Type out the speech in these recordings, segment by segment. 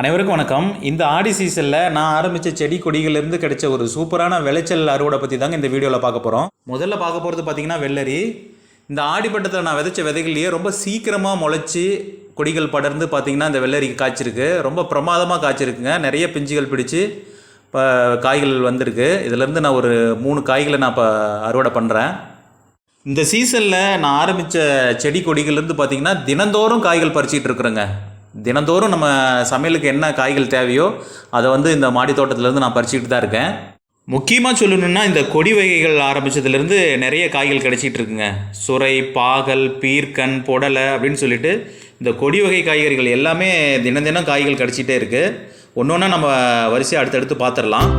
அனைவருக்கும் வணக்கம். இந்த ஆடி சீசனில் நான் ஆரம்பித்த செடி கொடிகளிலிருந்து கிடைச்ச ஒரு சூப்பரான விளைச்சல் அறுவடை பற்றி தாங்க இந்த வீடியோவில் பார்க்க போகிறோம் முதல்ல பார்க்க போகிறது பார்த்தீங்கன்னா வெள்ளரி. இந்த ஆடிப்பட்டத்தில் நான் விதைச்ச விதைகள்லேயே ரொம்ப சீக்கிரமாக முளைச்சி கொடிகள் படர்ந்து பார்த்திங்கன்னா இந்த வெள்ளரி காய்ச்சிருக்கு. ரொம்ப பிரமாதமாக காய்ச்சிருக்குங்க. நிறைய பிஞ்சுகள் பிடிச்சி இப்போ காய்கள் வந்திருக்கு. இதிலேருந்து நான் ஒரு மூணு காய்களை நான் இப்போ அறுவடை பண்ணுறேன் இந்த சீசனில் நான் ஆரம்பித்த செடி கொடிகள்லேருந்து பார்த்தீங்கன்னா தினந்தோறும் காய்கள் பறிச்சிக்கிட்டு இருக்கிறேங்க. தினந்தோறும் நம்ம சமையலுக்கு என்ன காய்கள் தேவையோ அதை வந்து இந்த மாடி தோட்டத்திலேருந்து நான் பறிச்சிக்கிட்டு தான் இருக்கேன். முக்கியமாக சொல்லணுன்னா இந்த கொடி வகைகள் ஆரம்பித்ததுலேருந்து நிறைய காய்கள் கிடைச்சிட்டு இருக்குங்க. சுரை பாகல் பீர்க்கன் புடலை அப்படின்னு சொல்லிட்டு இந்த கொடி வகை காய்கறிகள் எல்லாமே தினம் தினம் காய்கள் கிடச்சிட்டே இருக்குது ஒன்று ஒன்றா நம்ம வரிசையாக அடுத்தடுத்து பார்த்துடலாம்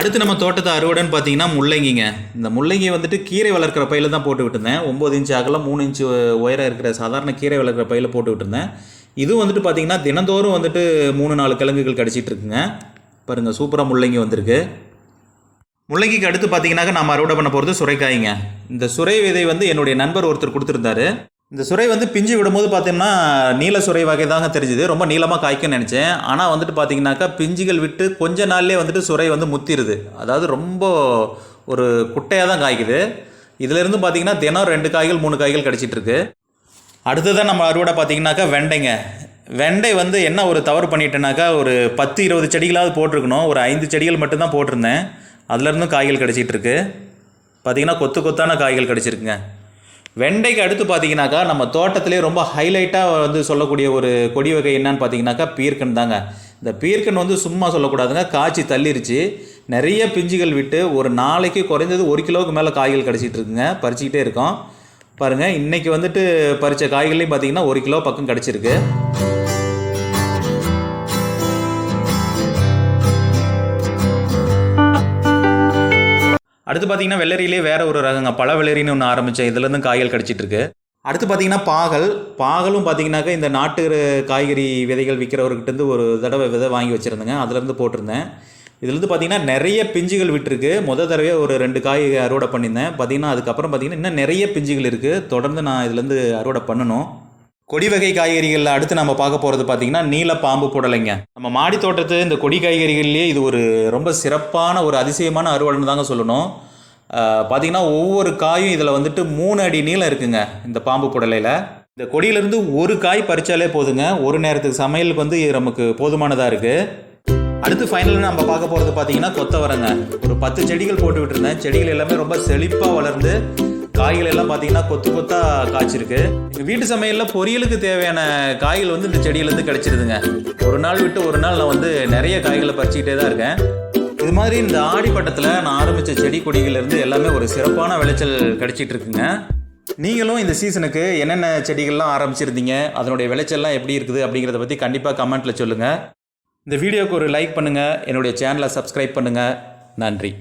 அடுத்து நம்ம தோட்டத்தை அறுவடைன்னு பார்த்தீங்கன்னா முள்ளங்கிங்க. இந்த முள்ளங்கி வந்துட்டு கீரை வளர்க்குற பையில் தான் போட்டு விட்டுருந்தேன். ஒம்பது இன்ச்சு அகலம் மூணு இன்ச்சு உயரம் இருக்கிற சாதாரண கீரை வளர்க்குற பையில் போட்டு விட்டுருந்தேன். இதுவும் வந்துட்டு பார்த்தீங்கன்னா தினந்தோறும் வந்துட்டு மூணு நாலு கிழங்குகள் கிடச்சிட்டு இருக்குங்க. பாருங்கள் சூப்பராக முள்ளங்கி வந்திருக்கு. முள்ளங்கிக்கு அடுத்து பார்த்தீங்கன்னாக்க நம்ம அறுவடை பண்ண போகிறது சுரைக்காய்ங்க. இந்த சுரை விதை வந்து என்னுடைய நண்பர் ஒருத்தர் கொடுத்துருந்தாரு. இந்த சுரை வந்து பிஞ்சு விடும்போது பார்த்தீங்கன்னா நீல சுரை வகை தாங்க தெரிஞ்சுது. ரொம்ப நீளமாக காய்க்கும்னு நினச்சேன். ஆனால் வந்துட்டு பார்த்தீங்கன்னாக்கா பிஞ்சுகள் விட்டு கொஞ்ச நாள்லேயே வந்துட்டு சுரை வந்து முத்திருது. அதாவது ரொம்ப ஒரு குட்டையாக தான் காய்க்குது. இதிலிருந்து பார்த்தீங்கன்னா தினம் ரெண்டு காய்கள் மூணு காய்கள் கிடச்சிட்ருக்கு அடுத்ததாக அடுத்ததான் நம்ம அறுவடை பார்த்தீங்கன்னாக்கா வெண்டைங்க. வெண்டை வந்து என்ன ஒரு தவறு பண்ணிட்டேனாக்கா ஒரு பத்து இருபது செடிகளாவது போட்டிருக்கணும். ஒரு ஐந்து செடிகள் மட்டும்தான் போட்டிருந்தேன். அதுலேருந்தும் காய்கள் கிடச்சிட்ருக்கு பார்த்திங்கன்னா பார்த்தீங்கன்னா கொத்து கொத்தான காய்கள் கிடச்சிருக்குங்க. வெண்டைக்கு அடுத்து பார்த்தீங்கன்னாக்கா நம்ம தோட்டத்திலே ரொம்ப ஹைலைட்டாக வந்து சொல்லக்கூடிய ஒரு கொடி வகை என்னன்னு பார்த்தீங்கன்னாக்கா பீர்க்கன் தாங்க. இந்த பீர்க்கன் வந்து சும்மா சொல்லக்கூடாதுங்க காய்ச்சி தள்ளிருச்சு. நிறைய பிஞ்சுகள் விட்டு ஒரு நாளைக்கு குறைஞ்சது ஒரு கிலோவுக்கு மேலே காய்கள் கிடச்சிட்டு இருக்குங்க. பறிச்சுக்கிட்டே இருக்கோம். பாருங்கள் இன்றைக்கி வந்துட்டு பறித்த காய்கள்லையும் பார்த்தீங்கன்னா ஒரு கிலோ பக்கம் கிடச்சிருக்கு. அடுத்து பார்த்தீங்கன்னா வெள்ளரியிலே வேற ஒரு ரகங்க பழ வெள்ளரின்னு ஒன்று ஆரம்பித்தேன் இதுலேருந்து காய்கள் கிடச்சிட்டு இருக்கு. அடுத்து பார்த்தீங்கன்னா பாகல். பாகலும் பார்த்தீங்கன்னாக்கா இந்த நாட்டு காய்கறி விதைகள் விற்கிறவர்கிட்டருந்து ஒரு தடவை விதை வாங்கி வச்சுருந்தேங்க. அதுலேருந்து போட்டிருந்தேன். இதுலேருந்து பார்த்தீங்கன்னா நிறைய பிஞ்சுகள் விட்டுருக்கு. முத தடவை ஒரு ரெண்டு காய் அறுவடை பண்ணியிருந்தேன். பார்த்தீங்கன்னா அதுக்கப்புறம் பார்த்தீங்கன்னா இன்னும் நிறைய பிஞ்சுகள் இருக்குது தொடர்ந்து நான் இதுலேருந்து அறுவடை பண்ணணும். கொடி வகை காய்கறிகளில் அடுத்து நம்ம பார்க்க போகிறது பார்த்தீங்கன்னா நீல பாம்பு புடலைங்க. நம்ம மாடி தோட்டத்து இந்த கொடி காய்கறிகள்லேயே இது ஒரு ரொம்ப சிறப்பான ஒரு அதிசயமான அறுவடைன்னு தாங்க சொல்லணும். பார்த்திங்கன்னா பார்த்தீங்கன்னா ஒவ்வொரு காயும் இதில் வந்துட்டு மூணு அடி நீளம் இருக்குங்க இந்த பாம்பு புடலையில். இந்த கொடியிலேருந்து ஒரு காய் பறித்தாலே போதுங்க. ஒரு நேரத்துக்கு சமையலுக்கு வந்து நமக்கு போதுமானதாக இருக்குது அடுத்து ஃபைனலாக நம்ம பார்க்க போகிறது பார்த்தீங்கன்னா கொத்தவரங்க. ஒரு பத்து செடிகள் போட்டு விட்டுருந்தேன் செடிகள் எல்லாமே ரொம்ப செழிப்பாக வளர்ந்து காய்கள் எல்லாம் பார்த்தீங்கன்னா கொத்து கொத்தா காய்ச்சிருக்கு. எங்கள் வீட்டு சமையலில் பொரியலுக்கு தேவையான காய்கள் வந்து இந்த செடியிலேருந்து கிடச்சிருதுங்க. ஒரு நாள் விட்டு ஒரு நாள் நான் வந்து நிறைய காய்களை பறிச்சிக்கிட்டே தான் இருக்கேன். இது மாதிரி இந்த ஆடிப்பட்டத்தில் நான் ஆரம்பித்த செடி கொடிகள்லேருந்து எல்லாமே ஒரு சிறப்பான விளைச்சல் கிடச்சிட்டு இருக்குங்க. நீங்களும் இந்த சீசனுக்கு என்னென்ன செடிகள்லாம் ஆரம்பிச்சிருந்தீங்க? அதனுடைய விளைச்சல்லாம் எப்படி இருக்குது அப்படிங்கிறத பற்றி கண்டிப்பாக கமெண்ட்டில் சொல்லுங்கள் இந்த வீடியோவுக்கு ஒரு லைக் பண்ணுங்கள் என்னுடைய சேனலை சப்ஸ்கிரைப் பண்ணுங்கள் நன்றி.